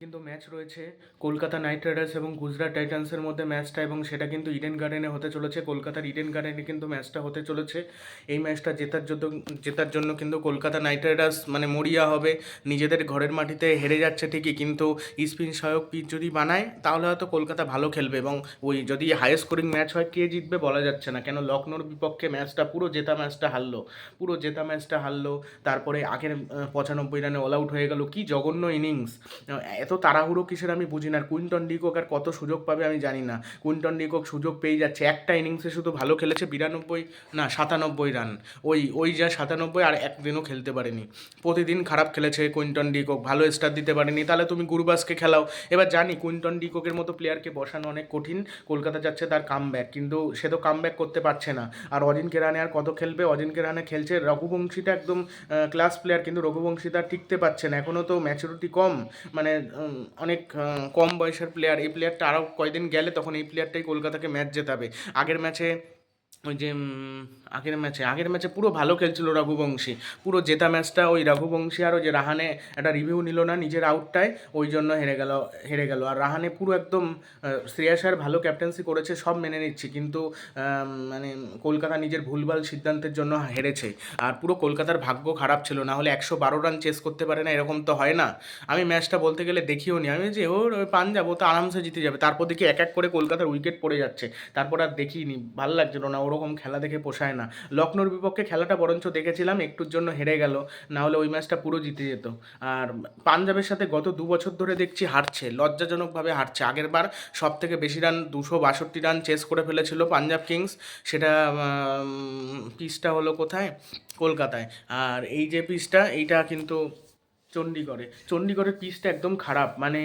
কিন্তু ম্যাচ রয়েছে Kolkata night Riders এবং গুজরাট টাইটান্সের মধ্যে ম্যাচটা এবং সেটা কিন্তু ইডেন গার্ডেনে হতে চলেছে। কলকাতার ইডেন গার্ডেনে কিন্তু ম্যাচটা হতে চলেছে। এই ম্যাচটা জেতার জন্য জেতার জন্য কিন্তু কলকাতা নাইট রাইডার্স মানে মরিয়া হবে। নিজেদের ঘরের মাটিতে হেরে যাচ্ছে ঠিকই, কিন্তু স্পিন সহায়ক পিচ যদি বানায়, তাহলে হয়তো কলকাতা ভালো খেলবে এবং ওই যদি হাই স্কোরিং ম্যাচ হয়, কে জিতবে বলা যাচ্ছে না। কেন লখনৌর বিপক্ষে ম্যাচটা পুরো জেতা ম্যাচটা হারলো। পুরো জেতা ম্যাচটা হারলো। তারপরে আগের পঁচানব্বই রানে অল আউট হয়ে গেল। কি জঘন্য ইনিংস এত তাড়াহুড়ো কিসের আমি বুঝি না। কুইন্টন ডিকক আর কত সুযোগ পাবে আমি জানি না। কুইন্টন ডিকক সুযোগ পেয়ে যাচ্ছে। একটা ইনিংসে শুধু ভালো খেলেছে বিরানব্বই, না, সাতানব্বই রান। ওই ওই যা সাতানব্বই আর একদিনও খেলতে পারেনি। প্রতিদিন খারাপ খেলেছে কুইন্টন ডিকক ভালো স্টার দিতে পারেনি। তাহলে তুমি গুরুবাসকে খেলাও। এবার জানি কুইন্টন ডিককের মতো প্লেয়ারকে বসানো অনেক কঠিন। কলকাতা যাচ্ছে তার কাম কিন্তু সে তো কাম করতে পারছে না। আর অজিনকে রানে আর কত খেলবে? অজিনকে রানে খেলছে রঘুবংশীটা একদম ক্লাস প্লেয়ার কিন্তু রঘুবংশী তার টিকতে পারছে না। এখনও তো ম্যাচুরিটি কম। মানে অনেক কম বয়সের প্লেয়ার এই প্লেয়ারটা আরও কয়দিন গেলে তখন এই প্লেয়ারটাই কলকাতাকে ম্যাচ জেতাবে। আগের ম্যাচে ওই যে আগের ম্যাচে আগের ম্যাচে পুরো ভালো খেলছিল রঘুবংশী। পুরো জেতা ম্যাচটা ওই রঘুবংশী আর ওই যে রাহানে একটা রিভিউ নিল না নিজের আউটটায় ওই জন্য হেরে গেল হেরে গেল। আর রাহানে পুরো একদম আহ, শ্রেয়াস আর ভালো ক্যাপ্টেন্সি করেছে সব মেনে নিচ্ছি। কিন্তু মানে কলকাতা নিজের ভুলভাল সিদ্ধান্তের জন্য হেরেছে। আর পুরো কলকাতার ভাগ্য খারাপ ছিল না হলে একশো বারো রান চেস করতে পারে না এরকম তো হয় না। আমি ম্যাচটা বলতে গেলে দেখিও নি। আমি যে ওর ওই পাঞ্জাব ও তো আরামসে জিতে যাবে। তারপর দেখি এক এক করে কলকাতার উইকেট পড়ে যাচ্ছে। তারপর আর দেখিনি ভালো লাগছিল না ওরকম খেলা দেখে পোষায় না। লখনৌর বিপক্ষে খেলাটা বরঞ্চ দেখেছিলাম, একটুর জন্য হেরে গেল, না হলে ওই ম্যাচটা পুরো জিতে যেত। আর পাঞ্জাবের সাথে গত দু বছর ধরে দেখছি হারছে, লজ্জাজনকভাবে হারছে। আগের বার সব থেকে বেশি রান, দুশো বাষট্টি রান চেস করে ফেলেছিল পাঞ্জাব কিংস। সেটা পিচটা হলো কোথায়? কলকাতায়। আর এই যে পিচটা, এইটা কিন্তু চণ্ডীগড়ে চণ্ডীগড়ের পিচটা একদম খারাপ মানে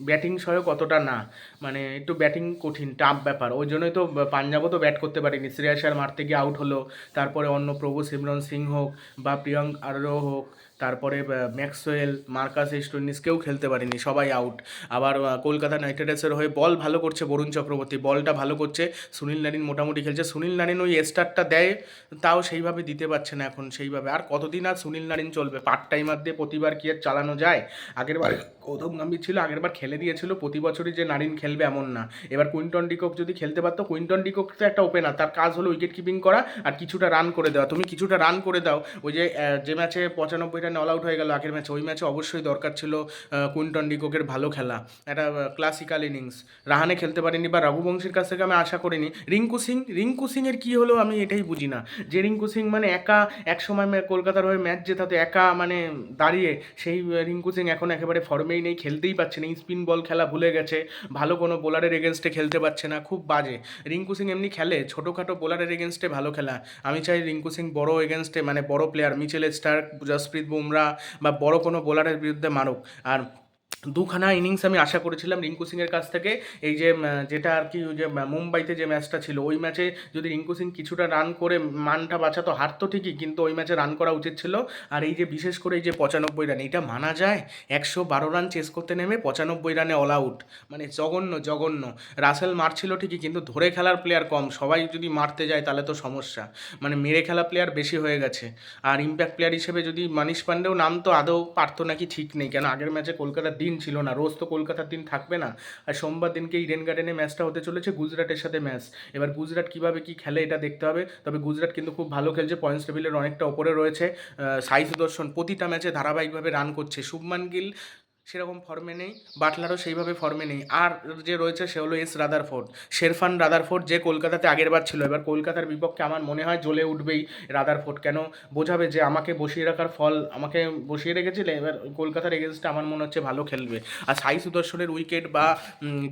ব্যাটিং সহায়ক অতটা না। মানে একটু ব্যাটিং কঠিন টাফ ব্যাপার। ওই জন্যই তো পাঞ্জাবও তো ব্যাট করতে পারেনি। শ্রেয়াস আর মারতে গিয়ে আউট হলো। তারপরে অন্য প্রভু সিমরন সিং হোক বা প্রিয়ঙ্ক আরও হোক তারপরে ম্যাক্সওয়েল মার্কাস স্টোনিস কেউ খেলতে পারেনি সবাই আউট আবার কলকাতা নাইট রাইডার্সের হয়ে বল ভালো করছে বরুণ চক্রবর্তী। বলটা ভালো করছে সুনীল নারিন মোটামুটি খেলছে। সুনীল নারিন ওই স্টারটা দেয় তাও সেইভাবে দিতে পারছে না এখন সেইভাবে। আর কতদিন আর সুনীল নারিন চলবে? পার্ট টাইমার দিয়ে প্রতিবার কি আর চালানো যায়? আগেরবার গৌতম গম্ভীর ছিল আগেরবার খেলে দিয়েছিল। প্রতি বছরই যে নারিন খেলবে এমন না। এবার কুইন্টন ডিকক যদি খেলতে পারতো কুইন্টন ডিকক তো একটা ওপেনার তার কাজ হলো উইকেট কিপিং করা আর কিছুটা রান করে দেওয়া। তুমি কিছুটা রান করে দাও। ওই যে যে ম্যাচে পঁচানব্বই রানে অল আউট হয়ে গেল আগের ম্যাচে ওই ম্যাচে অবশ্যই দরকার ছিল কুইন্টন ডিককের ভালো খেলা। একটা ক্লাসিক্যাল ইনিংস রাহানে খেলতে পারেনি বা রঘুবংশীর কাছ থেকে আমি আশা করিনি। রিঙ্কু সিং, রিঙ্কু সিংয়ের কী হলো আমি এটাই বুঝি না। যে রিঙ্কু সিং মানে একা এক সময় কলকাতার হয়ে ম্যাচ জেতাতো একা মানে দাঁড়িয়ে, সেই রিঙ্কু সিং এখন একেবারে ফর্মেই নেই, খেলতেই পারছে না। স্পিন বল খেলা ভুলে গেছে। ভালো কোনো বোলারের এগেনস্টে খেলতে পারছে না, খুব বাজে। রিঙ্কু সিং এমনি খেলে, ছোটোখাটো বোলারের এগেনস্টে ভালো খেলা। আমি চাই রিঙ্কু সিং বড় এগেনস্টে মানে বড় player Mitchell Starc Jasprit Bumrah বা বড় কোনো বোলারের বিরুদ্ধে মারুক। আর দুখানা ইনিংস আমি আশা করেছিলাম রিঙ্কু সিংয়ের কাছ থেকে। এই যে যেটা আর কি যে মুম্বাইতে যে ম্যাচটা ছিল, ওই ম্যাচে যদি রিঙ্কু সিং কিছুটা রান করে, মানটা বাঁচাতো, হারতো ঠিকই, কিন্তু ওই ম্যাচে রান করা উচিত ছিল। আর এই যে, বিশেষ করে এই যে, পঁচানব্বই রান এটা মানা যায়, একশো বারো রান চেস করতে নেমে পঁচানব্বই রানে অল আউট মানে জঘন্য জঘন্য। রাসেল মারছিল ঠিকই, কিন্তু ধরে খেলার প্লেয়ার কম। সবাই যদি মারতে যায়, তাহলে তো সমস্যা। মানে মেরে খেলা প্লেয়ার বেশি হয়ে গেছে। আর ইম্প্যাক্ট প্লেয়ার হিসেবে যদি মানিশ পান্ডেও নাম তো আদৌ পারতো নাকি ঠিক নেই। কেন, আগের ম্যাচে কলকাতার দিন ছিল না, রোজ তো কলকাতার দিন থাকবে না। আর সোমবার দিনকে ইডেন গার্ডেনে ম্যাচটা হতে চলেছে গুজরাটের সাথে ম্যাচ এবার গুজরাট কীভাবে কী খেলে এটা দেখতে হবে। তবে গুজরাট কিন্তু খুব ভালো খেলছে পয়েন্টস টেবিলের অনেকটা ওপরে রয়েছে। সাই সুদর্শন প্রতিটা ম্যাচে ধারাবাহিকভাবে রান করছে। শুভমান গিল সেরকম ফর্মে নেই, বাটলারও সেইভাবে ফর্মে নেই। আর যে রয়েছে সে হলো এস রাদার রাদারফোর্ড শেরফান রাদার রাদারফোর্ড যে কলকাতাতে আগেরবার ছিল, এবার কলকাতার বিপক্ষে আমার মনে হয় জ্বলে উঠবেই রাদার রাদারফোর্ড কেন? বোঝাবে যে আমাকে বসিয়ে রাখার ফল, আমাকে বসিয়ে রেখেছিলে, এবার কলকাতার এগেনস্টে আমার মনে হচ্ছে ভালো খেলবে। আর সাই সুদর্শনের উইকেট বা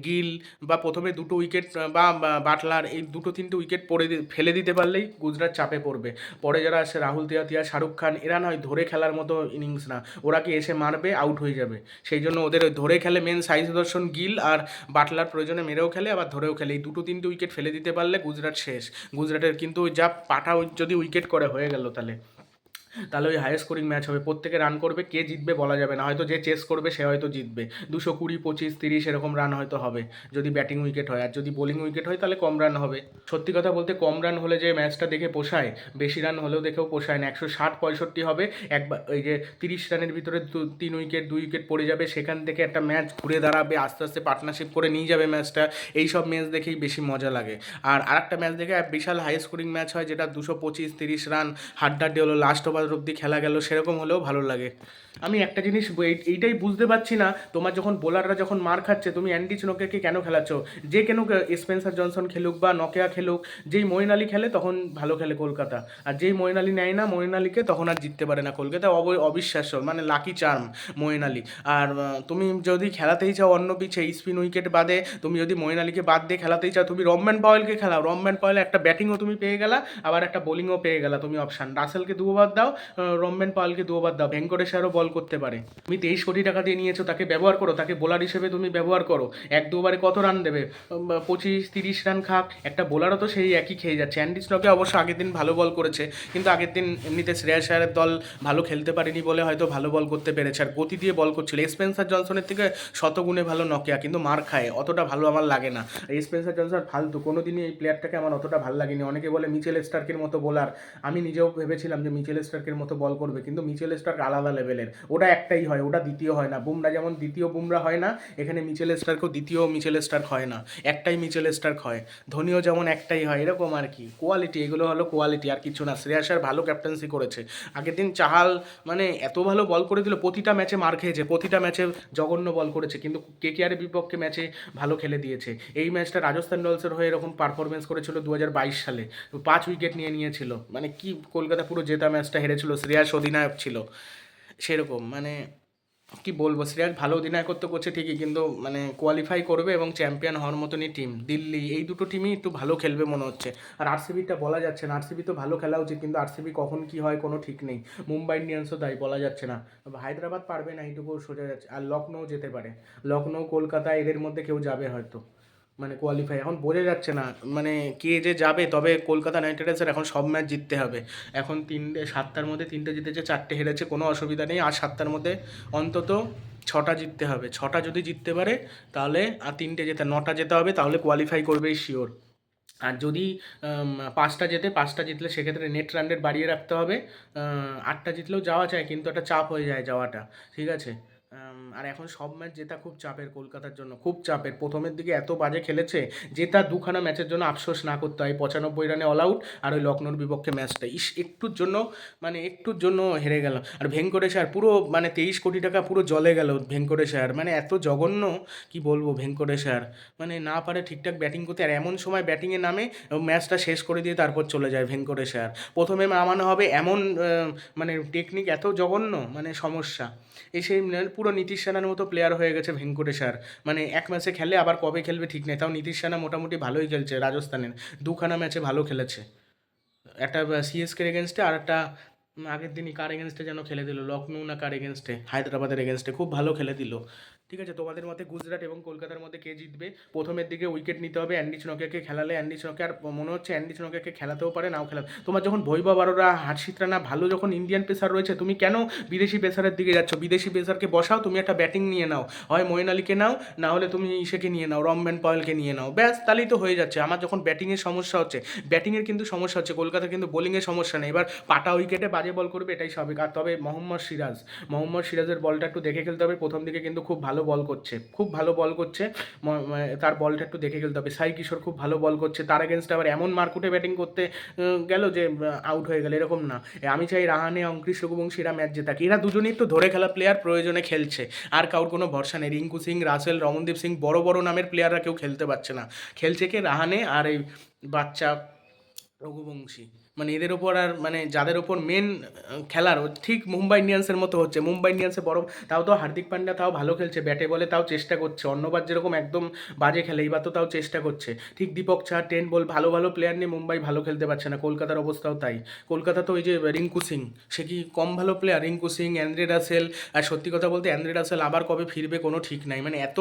গিল বা প্রথমে দুটো উইকেট বা বাটলার, এই দুটো তিনটে উইকেট পড়ে ফেলে দিতে পারলেই গুজরাট চাপে পড়বে। পরে যারা আসে রাহুল তিয়াতিয়া শাহরুখ খান, এরা নয় ধরে খেলার মতো ইনিংস না। ওরা কি এসে মারবে? আউট হয়ে যাবে। সেই জন্য ওদের ধরে খেলে মেন সাই সুদর্শন গিল আর বাটলার প্রয়োজনে মেরেও খেলে, আবার ধরেও খেলে। এই দুটো তিনটে উইকেট ফেলে দিতে পারলে গুজরাট শেষ। গুজরাটের কিন্তু যা পাটা যদি উইকেট করে, হয়ে গেল তাহলে। তাহলে ওই হাইয়েস্ট স্কোরিং ম্যাচ হবে। প্রত্যেকে রান করবে, কে জিতবে বলা যাবে না। হয়তো যে চেস করবে, সে হয়তো জিতবে। দুশো কুড়ি, পঁচিশ, তিরিশ এরকম রান হয়তো হবে, যদি ব্যাটিং উইকেট হয়। আর যদি বোলিং উইকেট হয়, তাহলে কম রান হবে। সত্যি কথা বলতে, কম রান হলে যে ম্যাচটা দেখে পোষায়, বেশি রান হলেও দেখেও পোষায় না। একশো ষাট, পঁয়ষট্টি হবে, একবার ওই যে তিরিশ রানের ভিতরে দু- তিন উইকেট দুই উইকেট পড়ে যাবে, সেখান থেকে একটা ম্যাচ ঘুরে দাঁড়াবে, আস্তে আস্তে পার্টনারশিপ করে নিয়ে যাবে ম্যাচটা এই সব ম্যাচ দেখেই বেশি মজা লাগে। আর আরেকটা ম্যাচ দেখে বিশাল হাই স্কোরিং ম্যাচ হয়, যেটা দুশো পঁচিশ, তিরিশ রান হাড্ডাড্ডি হলো লাস্ট ওভার অব্দি খেলা গেল, সেরকম হলেও ভালো লাগে। আমি একটা জিনিস এই- এইটাই বুঝতে পারছি না, তোমার যখন বোলাররা যখন মার খাচ্ছে, তুমি অ্যান্ডি নকেকে কেন খেলাচ্ছ? যে কেন স্পেন্সার জনসন খেলুক বা নকেয়া খেলুক, যেই মইন আলী খেলে তখন ভালো খেলে কলকাতা। আর যেই মইন আলী নেয় না, মইন আলীকে তখন আর জিততে পারে না কলকাতা। অব অবিশ্বাস্য মানে লাকি চার্ম মইন আলী। আর তুমি যদি খেলাতেই চাও অন্য পিছে স্পিন উইকেট বাদে, তুমি যদি মইন আলীকে বাদ দিয়ে খেলাতেই চাও, তুমি রমম্যান পাওয়েলকে খেলাও। রমম্যান পাওয়েল একটা ব্যাটিংও তুমি পেয়ে গেলা, আবার একটা বোলিংও পেয়ে গেলা তুমি অপশান রাসেলকে দু ওভার দাও আহ, রমম্যান পাওয়েলকে দু ওভার দাও। ভেঙ্কটেশ্বরও বল করতে পারে। তুমি তেইশ কোটি টাকা দিয়ে নিয়েছো তাকে ব্যবহার করো তাকে বোলার হিসেবে তুমি ব্যবহার করো। এক দু ওভারে কত রান দেবে? পঁচিশ তিরিশ রান খাক। একটা বোলারও তো সেই একই খেয়ে যাচ্ছে। অ্যান্ডি স্টকে অবশ্য আগের দিন ভালো বল করেছে কিন্তু আগের দিন এমনিতে শ্রেয়া আয়ারের দল ভালো খেলতে পারেনি বলে হয়তো ভালো বল করতে পেরেছে। আর গতি দিয়ে বল করছিল। স্পেন্সার জনসনের থেকে শতগুণে ভালো নকিয়া কিন্তু মার খায়। অতটা ভালো আমার লাগে না। স্পেন্সার জনসন ফালতু। কোনো দিনই এই প্লেয়ারটাকে আমার অতটা ভালো লাগেনি। অনেকে বলে মিচেল স্টার্কের মতো বোলার। আমি নিজেও ভেবেছিলাম যে মিচেল স্টার্কের মতো বল করবে, কিন্তু মিচেল স্টার্ক আলাদা লেভেলের ওটা একটাই হয়, ওটা দ্বিতীয় হয় না। বুমরা যেমন দ্বিতীয় বুমরা হয় না, এখানে মিচেল স্টার্কও দ্বিতীয় মিচেল স্টার্ক হয় না। একটাই মিচেল স্টার্ক হয়। ধোনিও যেমন একটাই হয়, এরকম আর কি। কোয়ালিটি এগুলো হলো কোয়ালিটি আর কিছু না। শ্রেয়াসার ভালো ক্যাপ্টেন্সি করেছে। আগের দিন চাহাল মানে এত ভালো বল করে দিল, প্রতিটা ম্যাচে মার খেয়েছে, প্রতিটা ম্যাচে জঘন্য বল করেছে, কিন্তু কে কে আরের বিপক্ষে ম্যাচে ভালো খেলে দিয়েছে। এই ম্যাচটা রাজস্থান রয়্যালসের হয়ে এরকম পারফরমেন্স করেছিল দু হাজার বাইশ সালে। পাঁচ উইকেট নিয়ে নিয়েছিল। মানে কি, কলকাতা পুরো জেতা ম্যাচটা হেরেছিল শ্রেয়াস অধিনায়ক ছিল। সেরকম মানে কি বলব, শ্রেয়াস ভালো অধিনায়কত্ব করছে ঠিকই, কিন্তু মানে কোয়ালিফাই করবে এবং চ্যাম্পিয়ন হওয়ার মতনই টিম দিল্লি, এই দুটো টিমই একটু ভালো খেলবে মনে হচ্ছে। আর আরসিবিটা বলা যাচ্ছে না আরসিবি তো ভালো খেলা উচিত, কিন্তু আরসিবি কখন কি হয় কোনো ঠিক নেই। মুম্বাই ইন্ডিয়ান্সও তাই, বলা যাচ্ছে না। হায়দ্রাবাদ পারবে না এইটুকু সোজা যাচ্ছে। আর লখনৌ যেতে পারে। লখনৌ, কলকাতা, এদের মধ্যে কেউ যাবে হয়তো। মানে কোয়ালিফাই এখন বোঝা যাচ্ছে না। মানে কে যে যাবে, তবে কলকাতা নাইট রাইডার্সের এখন সব ম্যাচ জিততে হবে। এখন তিনটে, সাতটার মধ্যে তিনটে জিতেছে, চারটে হেরেছে, কোনো অসুবিধা নেই। আর সাতটার মধ্যে অন্তত ছটা জিততে হবে। ছটা যদি জিততে পারে, তাহলে আর তিনটে যেতে নটা যেতে হবে, তাহলে কোয়ালিফাই করবেই শিওর আর যদি পাঁচটা যেতে পাঁচটা জিতলে সেক্ষেত্রে নেট রান রেট বাড়িয়ে রাখতে হবে। আটটা জিতলেও যাওয়া যায়, কিন্তু একটা চাপ হয়ে যায় যাওয়াটা। ঠিক আছে? আর এখন সব ম্যাচ জেতা খুব চাপের কলকাতার জন্য, খুব চাপের। প্রথমের দিকে এত বাজে খেলেছে জেতা দুখানা ম্যাচের জন্য আফসোস না করতে হয়। পঁচানব্বই রানে অল আউট আর ওই লখনৌর বিপক্ষে ম্যাচটা ইস, একটুর জন্য মানে একটুর জন্য হেরে গেল আর ভেঙ্কটেশ্বর পুরো মানে তেইশ কোটি টাকা পুরো জলে গেল ভেঙ্কটেশ্বর মানে এত জঘন্য, কি বলব ভেঙ্কটেশ্বর মানে না পারে ঠিকঠাক ব্যাটিং করতে। আর এমন সময় ব্যাটিংয়ে নামে ম্যাচটা শেষ করে দিয়ে তারপর চলে যায় ভেঙ্কটেশ্বর প্রথমে নামানো হবে এমন মানে টেকনিক এত জঘন্য মানে সমস্যা। এসে পুরো নীতিশ সেনার মতো প্লেয়ার হয়ে গেছে ভেঙ্কটেশ্বর মানে এক ম্যাচে খেলে আবার কবে খেলবে ঠিক নেই। তাও নীতিশ সেনা মোটামুটি ভালোই খেলছে রাজস্থানের। দুখানা ম্যাচে ভালো খেলেছে। একটা সিএসকের এগেনস্টে আর একটা আগের দিনই কার এগেনস্টে যেন খেলে দিল? লখনৌ না কার এগেনস্টে হায়দ্রাবাদের এগেনস্টে খুব ভালো খেলে দিল। ঠিক আছে, তোমাদের মতে গুজরাট এবং কলকাতার মধ্যে কে জিতবে? প্রথমের দিকে উইকেট নিতে হবে অ্যান্ডি চনকিয়াকে খেলালে। অ্যান্ডি চনকে আর মনে হচ্ছে অ্যান্ডি চনকিয়াকে খেলাতেও পারে, নাও খেলা তোমার যখন ভৈভব আরোরা হার্ষিত না ভালো যখন ইন্ডিয়ান পেসার রয়েছে, তুমি কেন বিদেশি পেসারের দিকে যাচ্ছ? বিদেশি পেসারকে বসাও, তুমি একটা ব্যাটিং নিয়ে নাও। হয় মঈন আলীকে নাও, না হলে তুমি ইসেকে নিয়ে নাও রমম্যান পয়েলকে নিয়ে নাও। ব্যাস, তাহলেই তো হয়ে যাচ্ছে। আমার যখন ব্যাটিংয়ের সমস্যা হচ্ছে ব্যাটিংয়ের কিন্তু সমস্যা হচ্ছে কলকাতা কিন্তু বোলিংয়ের সমস্যা নেই। এবার পাটা উইকেটে বাজে বল করবে এটাই স্বাভাবিক। আর তবে মোহাম্মদ সিরাজ, মোহাম্মদ সিরাজের বলটা একটু দেখে খেলতে হবে। প্রথম দিকে কিন্তু খুব ভালো বল করছে, খুব ভালো বল করছে। তার বলটা একটু দেখে খেলতে হবে। সাই কিশোর খুব ভালো বল করছে। তার এগেনস্টে আবার এমন মার্কুটে ব্যাটিং করতে গেল যে আউট হয়ে গেল। এরকম না। আমি চাই রাহানে অঙ্কৃশ রঘুবংশী এরা ম্যাচ জেতাক। এরা দুজনেই তো ধরে খেলা প্লেয়ার প্রয়োজনে খেলছে। আর কাউর কোনো ভরসা নেই। রিঙ্কু সিং, রাসেল, রমনদীপ সিং বড় বড় নামের প্লেয়াররা কেউ খেলতে পারছে না। খেলছে কে? রাহানে আর এই বাচ্চা রঘুবংশী। মানে এদের ওপর আর মানে যাদের ওপর মেন খেলার ঠিক মুম্বাই ইন্ডিয়ান্সের মতো হচ্ছে। মুম্বাই ইন্ডিয়ান্সে বড় তাও তো হার্দিক পান্ডা তাও ভালো খেলছে, ব্যাটে বলে তাও চেষ্টা করছে। অন্যবার যেরকম একদম বাজে খেলে, এইবার তো তাও চেষ্টা করছে। ঠিক দীপক চা টেন বল ভালো ভালো প্লেয়ার নিয়ে মুম্বাই ভালো খেলতে পারছে না। কলকাতার অবস্থাও তাই। কলকাতা তো ওই যে রিঙ্কু সিং, সে কি কম ভালো player Rinku Singh Andre Russell, আর সত্যি কথা বলতে অ্যান্ড্রে রাসেল আবার কবে ফিরবে কোনো ঠিক নাই। মানে এত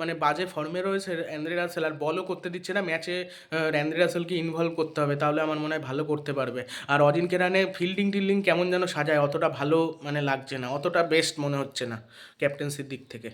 মানে বাজে ফর্মে রয়েছে অ্যান্ড্রে রাসেল, আর বলও করতে দিচ্ছে না। ম্যাচে অ্যান্ড্রে রাসেলকে ইনভলভ করতে হবে। তাহলে আমার মনে হয় ভালো করতে পারবে। আর অজিনকে রানে ফিল্ডিং টিল্ডিং কেমন যেন সাজায়, অতটা ভালো মানে লাগছে না, অতটা বেস্ট মনে হচ্ছে না ক্যাপ্টেন্সির দিক থেকে।